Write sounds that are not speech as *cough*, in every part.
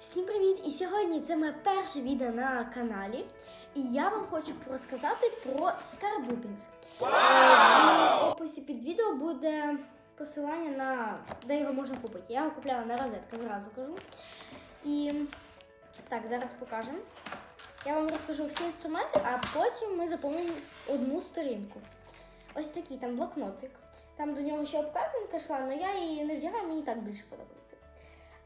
Всім привіт! І сьогодні це моє перше відео на каналі. І я вам хочу розказати про скарбупінг. Е, В описі під відео буде посилання на де його можна купити. Я його купляла на розетка, зразу кажу. І так, зараз покажемо. Я вам розкажу всі інструменти, а потім ми заповнимо одну сторінку. Ось такий там блокнотик. Там до нього ще обкладинка йшла, але я її не вдягаю, мені так більше подобається.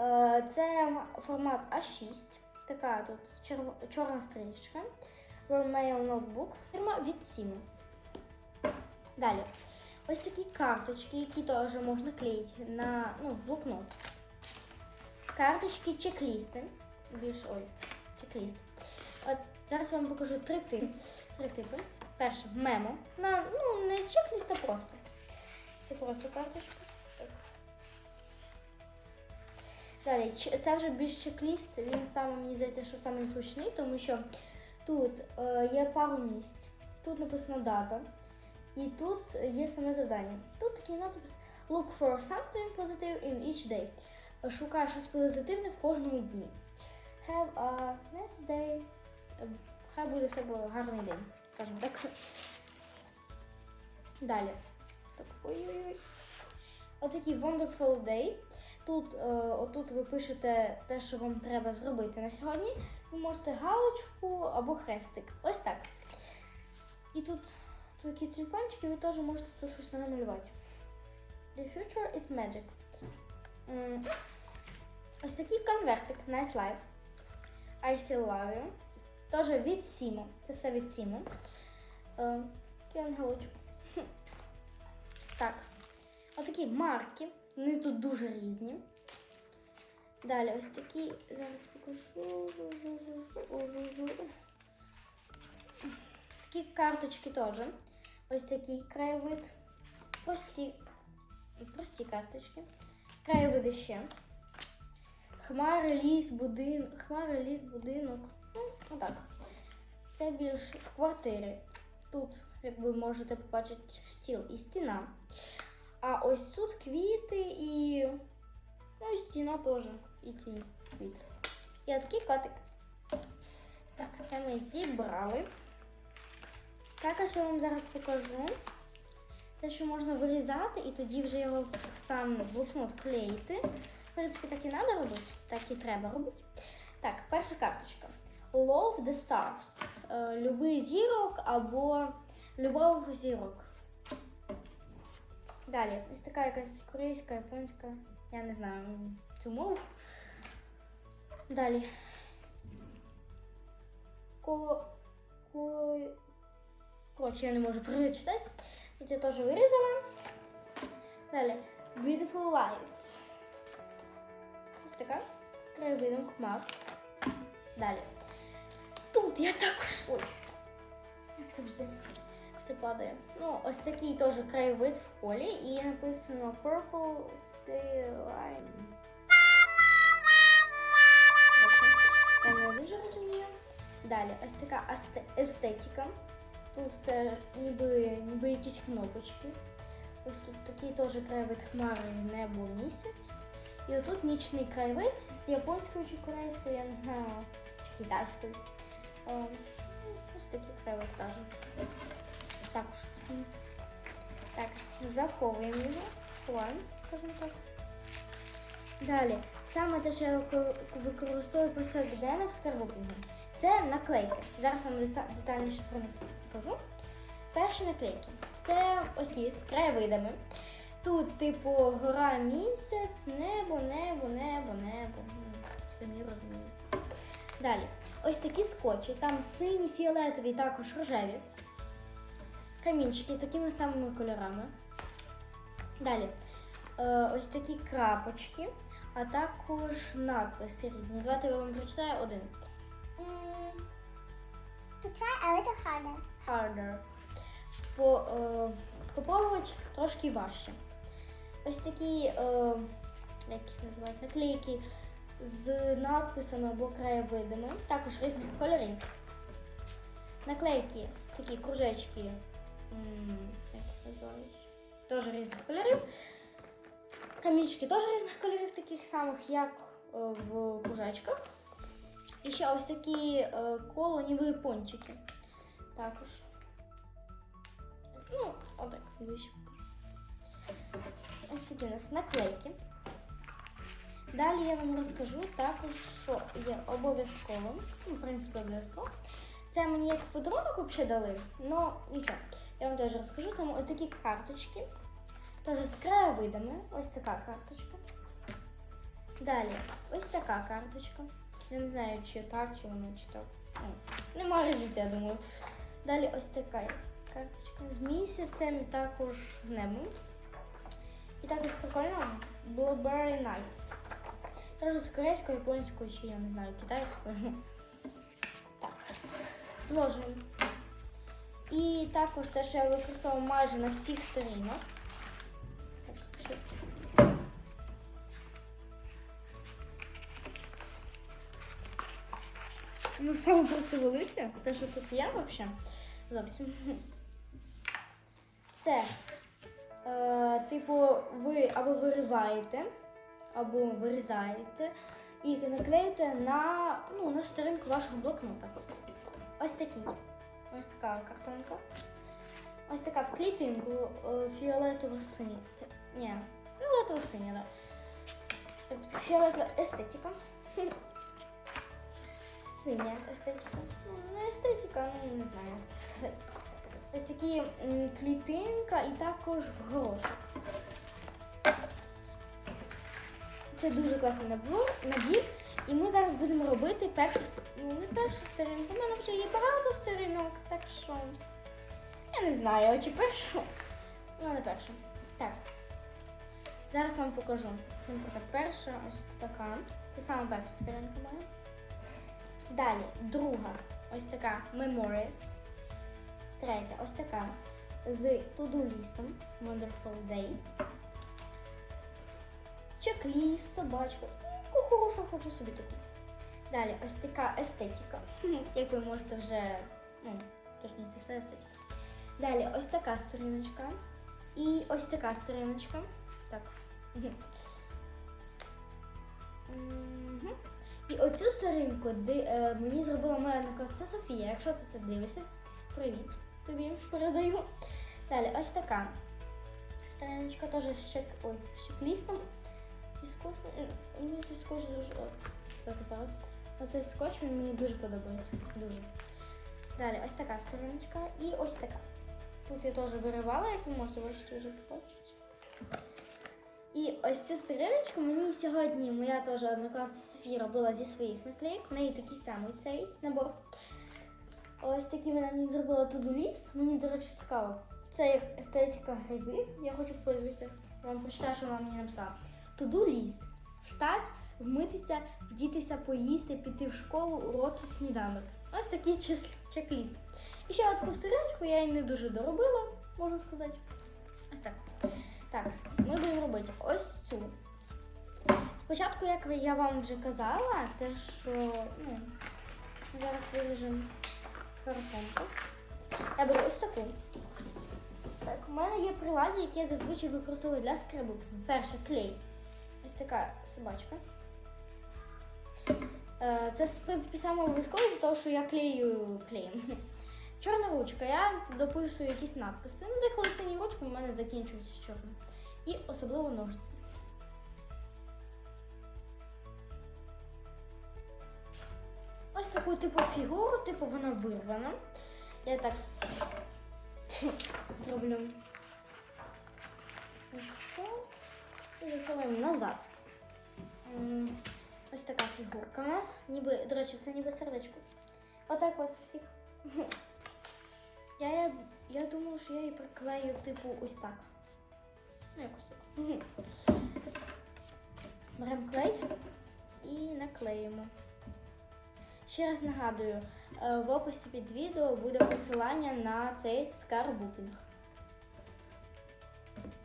Е, Це формат А6, така тут чорна стрічка. Romeo Notebook. Фірма від Сіму. Далі. Ось такі карточки, які теж можна клеїти на ну, блокнот. Карточки, чек-лісти. Більш ой, чек-ліст. От зараз вам покажу три типи. Три типи. Перше мемо. На, ну, не чек-ліст, а просто. Це просто карточка. Далі, це вже більш чек-ліст. Він саме мені здається, що саме зручний, тому що тут е, є пару тут написано дата, і тут є саме завдання. Тут такий надпис Look for something positive in each day. Шукай щось позитивне в кожному дні. Have a nice day. Хай буде в тебе гарний день, скажімо так. Далі. Так, ой-ой-ой. Отакий wonderful day. Тут, е, отут ви пишете те, що вам треба зробити на сьогодні. Ви можете галочку або хрестик. Ось так. І тут такі тюльпанчики, ви теж можете тут щось намалювати. The future is magic. Ось такий конвертик Nice Life. I still love you. Теж від Сімо. Це все від Сімо. Е, Такий ангелочок. *laughs* Так. Отакі марки. Вони тут дуже різні. Далі ось такі. Зараз покажу. Такі карточки теж. Ось такий краєвид. Прості, прості карточки. Краєвиди ще. Хмари, ліс, будин... Хмари, ліс, будинок. Ну, отак. Це більш в квартирі. Тут, як ви можете побачити, стіл і стіна. А ось тут квіти і. Ну, і стіна теж. І ці квіти. І такий котик. Так, це ми зібрали. Також я вам зараз покажу. Те, що можна вирізати, і тоді вже його сам блокнот клеїти. В принципі, так і треба робити, так і треба робити. Так, перша карточка. Love the stars. Е, Люби зірок або любов зірок. Далі, ось така якась корейська, японська, я не знаю цю мову. Далі. Ко... Ко... Коротше, я не можу прочитати. Тут я теж вирізала. Далі. Beautiful life. Ось така. З краєвидом хмар. Далі. Тут я також. Ой. Як завжди. Все. Ну, ось такий теж краєвид в полі і написано Purple Sea Line. Коротше, Я дуже розумію. Далі, ось така естетика. Тут все ніби, ніби якісь кнопочки. Ось тут такий теж краєвид хмари, небо, місяць. І отут нічний краєвид з японською чи корейською, я не знаю, чи китайською. Е, ну, Ось такий краєвид кажу. Також. Так, заховуємо його. Ховаємо, скажімо так. Далі, саме те, що я викор- використовую повсякденно в скарбопінгу, це наклейки. Зараз вам детальніше про них скажу. Перші наклейки. Це ось такі з краєвидами. Тут, типу, гора місяць, небо, небо, небо, небо. М, Самі розумієте. Далі. Ось такі скотчі. Там сині, фіолетові, також рожеві. Камінчики такими самими кольорами. Далі. Е, ось такі крапочки, а також надписи різні. Давайте я вам прочитаю один. To try a little harder. Harder. По, е, попробувати трошки важче. Ось такі, е, як їх називають, наклейки з надписами або краєвидами, також різних кольорів. Наклейки, такі кружечки, теж різних кольорів. Камінчики теж різних кольорів, таких самих, як е, в кружечках. І ще ось такі е, коло, ніби пончики. Також. Ну, отак, ближче покажу. Ось такі у нас наклейки. Далі я вам розкажу також, що є обов'язково. Ну, в принципі, обов'язково. Це мені як подарунок взагалі дали, але нічого. Я вам теж розкажу. Там ось такі карточки. Теж з краєвидами. Ось така карточка. Далі, ось така карточка. Я не знаю, чи так, чи воно чи так. Ну, Немає я думаю. Далі ось така карточка з місяцем також небом. І також прикольно Blueberry Nights. Теж з корейською, японською, чи я не знаю, китайською. Так, сложний. Також те, що я використовую майже на всіх сторінках. Так. Ну, саме просто велике, те, що тут є взагалі. Зовсім. Це, е, типу, ви або вириваєте, або вирізаєте і наклеїте на, ну, на сторінку вашого блокнота. Ось такий. Ось така картонка. Ось така в клітинку е, фіолетово синя. Ні, фіолетово синя, да. Фіолетова естетика. *laughs* Синя естетика. Ну, не естетика, ну не знаю, як це сказати. Ось такі клітинка і також в. Це дуже класний набір. І ми зараз будемо робити першу ну, не першу сторінку. У мене вже є багато сторінок, так що я не знаю, чи першу. Ну, не першу. Так. Зараз вам покажу. Наприклад, перша ось така. Це саме перша сторінка моя. Далі, друга, ось така Memories. Третя, ось така з to-do-лістом Wonderful Day. Чек-ліст, собачка. Ну, хорошу хочу собі таку. Далі, ось така естетика. Як ви можете вже. Ну, точніше, це все естетика. Далі, ось така сторіночка. І ось така сторіночка. Так. І оцю сторінку е, мені зробила моя однокласниця Софія. Якщо ти це дивишся, привіт тобі передаю. Далі, ось така сторіночка теж з чек, ой, з чек-лістом. І скотч Так, зараз. Оцей скотч він мені дуже подобається. Дуже. Далі, ось така сторіночка і ось така. Тут я теж виривала, як ви можете бачити, вже побачити. І ось цю сторіночку мені сьогодні моя теж однокласниця Софія робила зі своїх наклеїк. В неї такий самий цей набор. Ось такий вона мені зробила to-do list. Мені, до речі, цікаво. Це як естетика грибів. Я хочу подивитися, я вам прочитаю, що вона мені написала. To-do list. Встать, вмитися, вдітися, поїсти, піти в школу, уроки, сніданок. Ось такий чес- чек-ліст. І ще таку сторіночку я її не дуже доробила, можна сказати. Ось так. Так, ми будемо робити ось цю. Спочатку, як я вам вже казала, те, що ну, зараз виріжемо картонку. Я беру ось таку. Так, у мене є приладдя, які я зазвичай використовую для скребу. Перше клей. Ось така собачка. Е, Це, в принципі, саме обов'язково, тому що я клею клеєм. *laughs* Чорна ручка, я дописую якісь надписи. Ну, деколи сині ручки у мене закінчуються чорним. І особливо ножиці. Ось таку типу фігуру, типу вона вирвана. Я так *laughs* зроблю. Ось так. І засовуємо назад. Ось така фігурка у нас. Ніби, до речі, це ніби сердечко. Отак ось всіх. Я, я, я думаю, що я її приклею, типу, ось так. Ну, якось так. Беремо клей і наклеїмо. Ще раз нагадую, е, в описі під відео буде посилання на цей скарбукінг.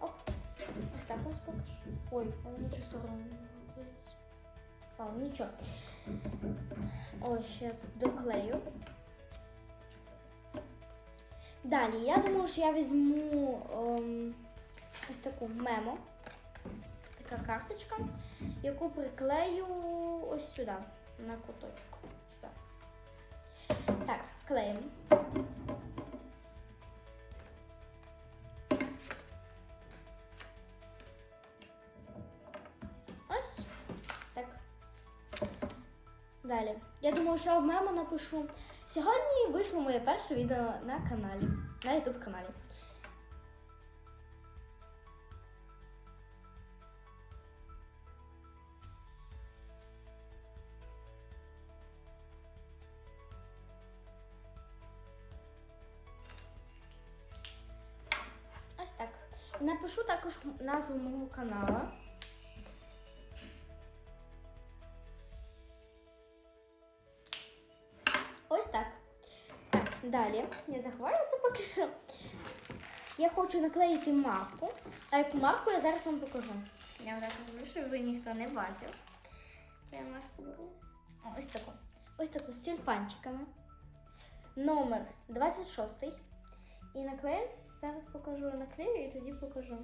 Оп. Ось так ось покажу. Ой, воно нічого сторону. А, ну нічого. Ой, ще доклею. Далі, я думаю, що я візьму ем, ось таку мемо. така карточка, яку приклею ось сюди, на куточок. Сюди. Так, клеїмо. Думаю, в напишу. Сьогодні вийшло моє перше відео на каналі, на YouTube каналі. Ось так. Напишу також назву мого каналу. Далі. Я заховаю це поки що. Я хочу наклеїти марку. А яку марку я зараз вам покажу. Я вам зроблю, щоб ви ніхто не бачив. Я марку беру. Ось таку. Ось таку з тюльпанчиками. Номер 26. І наклею. Зараз покажу наклею і тоді покажу.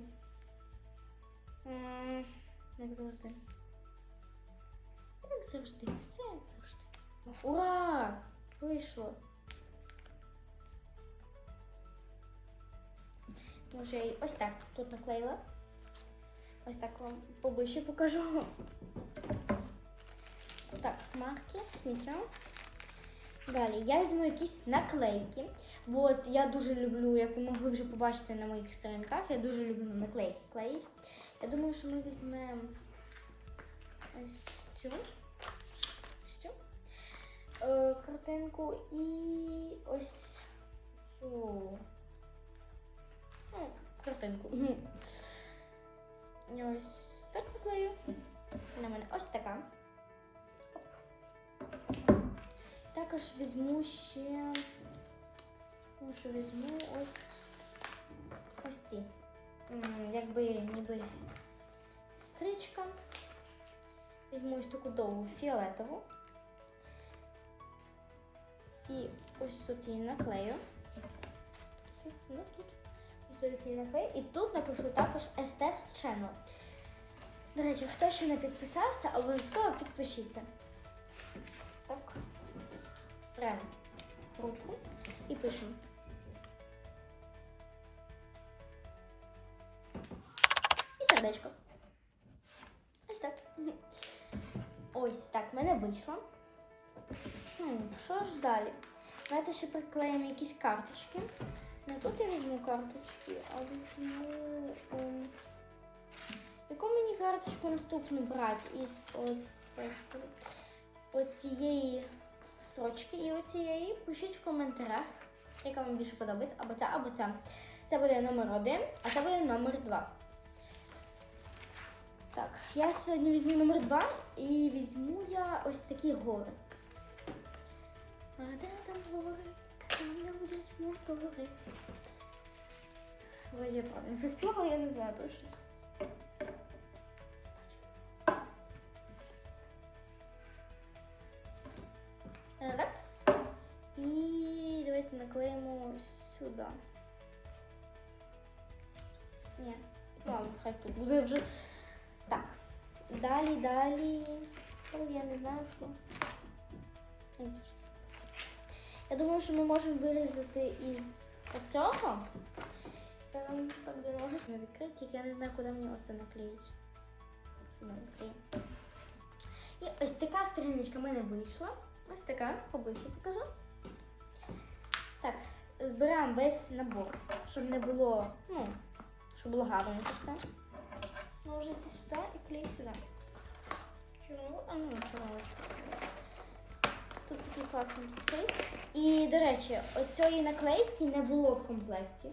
Як завжди. Як завжди. Все як завжди. Ура! Вийшло. Я й ось так тут наклеїла. Ось так вам поближче покажу. Так, марки, сміття. Далі я візьму якісь наклейки, бо я дуже люблю, як ви могли вже побачити на моїх сторінках, я дуже люблю наклейки клеїти. Я думаю, що ми візьмемо ось цю. Ось цю е, картинку і ось цю ну, картинку. Ось так наклею. На мене ось така. Також візьму ще. Що візьму ось ось ці. Якби ніби стрічка. Візьму ось таку довгу фіолетову. І ось тут її наклею. Ну, тут. Ось тут. І тут напишу також Esther's Channel. До речі, хто ще не підписався, обов'язково підпишіться. Так. Прямо ручку і пишемо. І сердечко. Ось так. Ось так, в мене вийшло. Хм, що ж далі? Давайте ще приклеїмо якісь карточки. Не тут я візьму карточки, а візьму. ем, Яку мені карточку наступну брати із оцієї строчки і оцієї? Пишіть в коментарях, яка вам більше подобається, або ця, або ця. Це буде номер один, а це буде номер два. Так, я сьогодні візьму номер два і візьму я ось такі гори. А де там гори? Там не будуть мотори. Вроді я правильно заспівала, я не знаю точно. Раз. І давайте наклеїмо сюди. Ні, ладно, хай тут буде вже. Так. Далі, далі. Ой, я не знаю, що. Я думаю, що ми можемо вирізати із оцього. Так, де ножиці відкрити, тільки я не знаю, куди мені оце наклеїти. І ось така сторіночка в мене вийшла. Ось така, поближче покажу. Так, збираємо весь набор, щоб не було, ну, щоб було гарно це все. Ножиці сюди і клей сюди. Чому? А ну, чому? Тут такий класний цей. І, до речі, ось цієї наклейки не було в комплекті.